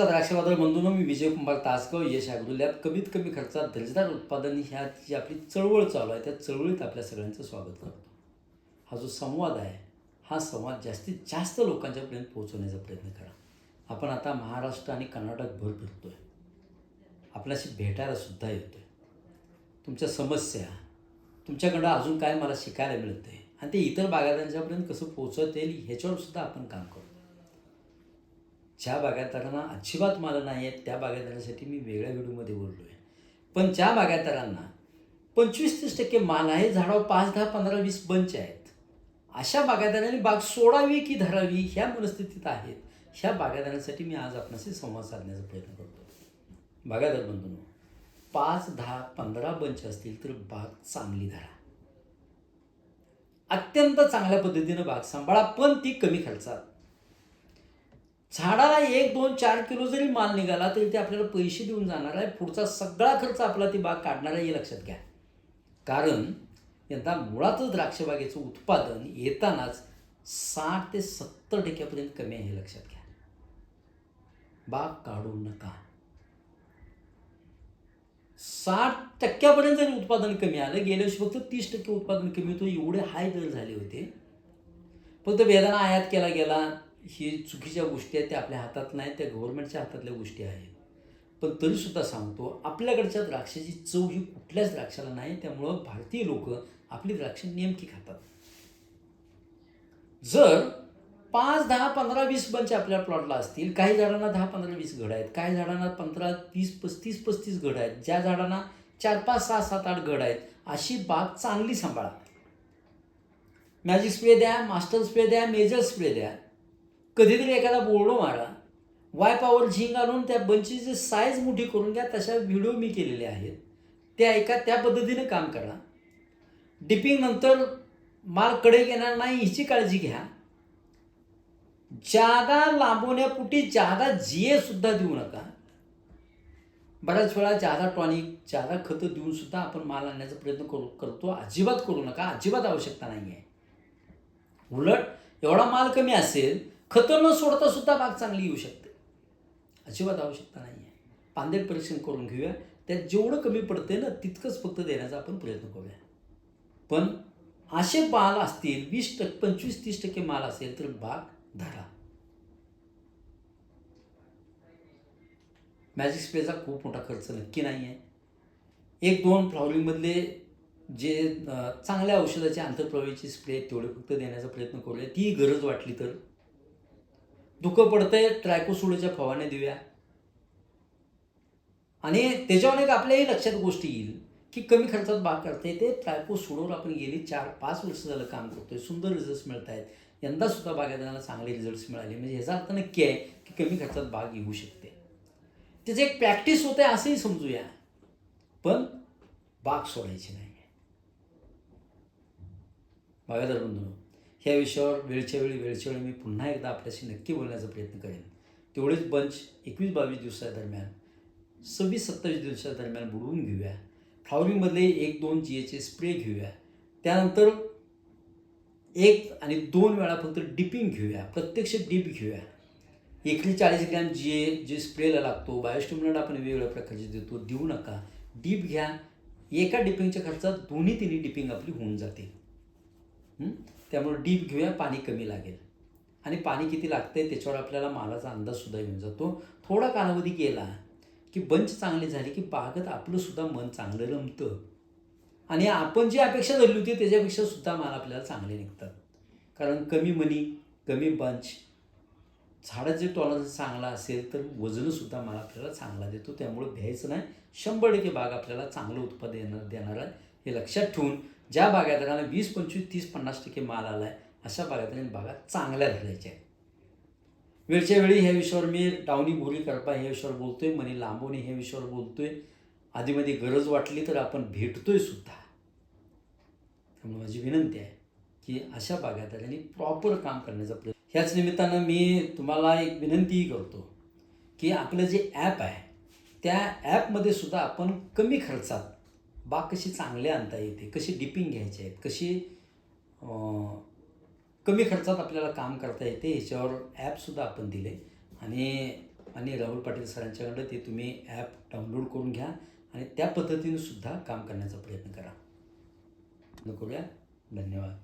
नमस्कार द्राक्षवादळ बंधूंनो मी विजय कुमार तासगाव यश ॲग्रोलॅब कमीत कमी खर्चात दर्जेदार उत्पादन ह्या जी आपली चळवळ चालू आहे. त्या चळवळीत आपल्या सगळ्यांचं स्वागत करतो. हा जो संवाद आहे हा संवाद जास्तीत जास्त लोकांच्यापर्यंत पोहोचवण्याचा प्रयत्न करा. आपण आता महाराष्ट्र आणि कर्नाटकभर फिरतो आहे आपल्याशी भेटायला सुद्धा येतो आहे तुमच्या समस्या तुमच्याकडं अजून काय मला शिकायला मिळतं आहे आणि ते इतर बागायतदारांच्यापर्यंत कसं पोहोचवता येईल ह्याच्यावर सुद्धा आपण काम करतो ज्या बागायतदारांना अजिबात मला नाही आहेत त्या बागायतदारांसाठी मी वेगळ्या व्हिडिओमध्ये बोललो आहे पण ज्या बागायतदारांना पंचवीस तीस टक्के माल आहे झाडावर पाच दहा पंधरा वीस बंच आहेत. अशा बागायतदारांनी बाग सोडावी की धरावी ह्या मनस्थितीत आहेत. ह्या बागायतदारांसाठी मी आज आपणाशी संवाद साधण्याचा प्रयत्न करतो बागायतदार बंधून पाच दहा पंधरा बंच असतील तर बाग चांगली धरा. अत्यंत चांगल्या पद्धतीनं बाग सांभाळा पण ती कमी खर्चात. झाडाला एक दोन चार किलो जरी माल निघाला तरी ते आपल्याला पैसे देऊन जाणार आहे. पुढचा सगळा खर्च आपला ती बाग काढणार आहे हे लक्षात घ्या. कारण यंदा मुळातच द्राक्षबागेचं उत्पादन येतानाच साठ ते सत्तर टक्क्यापर्यंत कमी आहे हे लक्षात घ्या. बाग काढू नका. साठ टक्क्यापर्यंत जरी उत्पादन कमी आलं गेल्या वर्षी फक्त तीस टक्के उत्पादन कमी होतं एवढे हाय दर झाले होते. फक्त वेदना आयात केला गेला ही चुकीच्या गोष्टी आहेत त्या आपल्या हातात नाहीत त्या गव्हर्नमेंटच्या हातातल्या गोष्टी आहेत. पण तरीसुद्धा सांगतो आपल्याकडच्या द्राक्षाची चव ही कुठल्याच द्राक्षाला नाही त्यामुळं भारतीय लोक आपली द्राक्ष नेमकी खातात. जर पाच दहा पंधरा वीस बंच आपल्या प्लॉटला असतील काही झाडांना दहा पंधरा वीस घड आहेत काही झाडांना पंधरा तीस पस्तीस पस्तीस घड आहेत ज्या झाडांना चार पाच सहा सात आठ घड आहेत अशी बाग चांगली सांभाळा. मॅजिक स्प्रे द्या मास्टर स्प्रे द्या मेजर स्प्रे द्या. कधीतरी एखादा बोर्डो मारा. वाय पॉवर झिंग आणून त्या बंचीची साईज मोठी करून घ्या तशा व्हिडिओ मी केलेले आहेत. ते ऐका त्या पद्धतीने काम करा. डिपिंग नंतर माल कडे येणार नाही हिची काळजी घ्या. जादा लांबवण्यापुटी जादा जिए सुद्धा देऊ नका. बऱ्याच वेळा जादा टॉनिक जादा खतं देऊन सुद्धा आपण माल आणण्याचा प्रयत्न करू करतो. अजिबात करू नका. अजिबात आवश्यकता नाही आहे उलट एवढा माल कमी असेल खतं न सोडता सुद्धा बाग चांगली येऊ शकते. अजिबात आवश्यकता नाही आहे पांदेट परीक्षण करून घेऊया. त्यात जेवढं कमी पडते ना तितकंच फक्त देण्याचा आपण प्रयत्न करूया. पण असे माल असतील वीस टक्के पंचवीस तीस टक्के माल असेल तर बाग धरा. मॅजिक स्प्रेचा खूप मोठा खर्च नक्की नाही आहे एक दोन फ्लॉवरिंगमधले जे चांगल्या औषधाचे आंतरप्रवाहीचे स्प्रे तेवढे फक्त देण्याचा प्रयत्न करूया. ती गरज वाटली तर. धुकं पडतंय ट्रायकोसोडच्या फवाने देऊया. आणि त्याच्यावर एक आपल्याही लक्षात गोष्टी येईल की कमी खर्चात बाग करता येते. ट्रायकोसोडवर आपण गेली चार पाच वर्ष झालं काम करतोय. सुंदर रिझल्ट्स मिळत आहेत यंदा सुद्धा बागायतदारांना चांगले रिझल्ट्स मिळाले. म्हणजे ह्याचा अर्थ नक्की आहे की कमी खर्चात बाग येऊ शकते. त्याची एक प्रॅक्टिस होते असंही समजूया. पण बाग सोडायची नाही. बागायदार बंधू ह्या विषयावर वेळच्या वेळी वेळच्या वेळी मी पुन्हा एकदा आपल्याशी नक्की बोलण्याचा प्रयत्न करेन. तेवढेच बंच एकवीस बावीस दिवसादरम्यान सव्वीस सत्तावीस दिवसादरम्यान बुडवून घेऊया. फ्लॉवरिंगमधले एक दोन जी एचे स्प्रे घेऊया. त्यानंतर एक आणि दोन वेळा फक्त डिपिंग घेऊया. प्रत्यक्ष डिप घेऊया. एकरी चाळीस ग्रॅम जी ए जे स्प्रेला लागतो बायोस्टिम्युलंट आपण वेगवेगळ्या प्रकारचे देतो देऊ नका. डीप घ्या. एका डिपिंगच्या खर्चात दोन्ही तिन्ही डिपिंग आपली होऊन जाते त्यामुळे डीप घेऊया पाणी कमी लागेल. आणि पाणी किती लागतं आहे त्याच्यावर आपल्याला मालाचा अंदाजसुद्धा येऊन जातो. थोडा कालावधी गेला की बंच चांगली झाली की बागत आपलंसुद्धा मन चांगलं रमतं. आणि आपण जी अपेक्षा धरली होती त्याच्यापेक्षा सुद्धा माल आपल्याला चांगले निघतात. कारण कमी मनी कमी बंच झाडाचे टॉलरन्स चांगला असेल तर वजनसुद्धा माल आपल्याला चांगला देतो. त्यामुळे भ्यायचं नाही. शंभर टक्के बाग आपल्याला चांगलं उत्पादन देणार देणार आहे. हे लक्षात ठेवून ज्या बागायतदारांना वीस पंचवीस तीस पन्नास टक्के माल आला आहे अशा बागायतदारांनी बागा चांगल्या धरायच्या आहेत. वेळच्या वेळी ह्या विषयावर मी डावणी भोरी करपा ह्या विषयावर बोलतोय मनी लांबवणी ह्या विषयावर बोलतोय. आधीमध्ये गरज वाटली तर आपण भेटतोय सुद्धा. त्यामुळे माझी विनंती आहे की अशा बागायतदारांनी प्रॉपर काम करण्याचा प्रयत्न ह्याच निमित्तानं मी तुम्हाला एक विनंतीही करतो की आपलं जे ॲप आहे त्या ॲपमध्ये सुद्धा आपण कमी खर्चात बाग कशी चांगले आणता येते कशी डिपिंग घ्यायचे आहेत कशी कमी खर्चात आपल्याला काम करता येते ह्याच्यावर ॲपसुद्धा आपण दिले. आणि आणि राहुल पाटील सरांच्याकडं ते तुम्ही ॲप डाउनलोड करून घ्या आणि त्या पद्धतीने सुद्धा काम करण्याचा प्रयत्न करा. करूया धन्यवाद.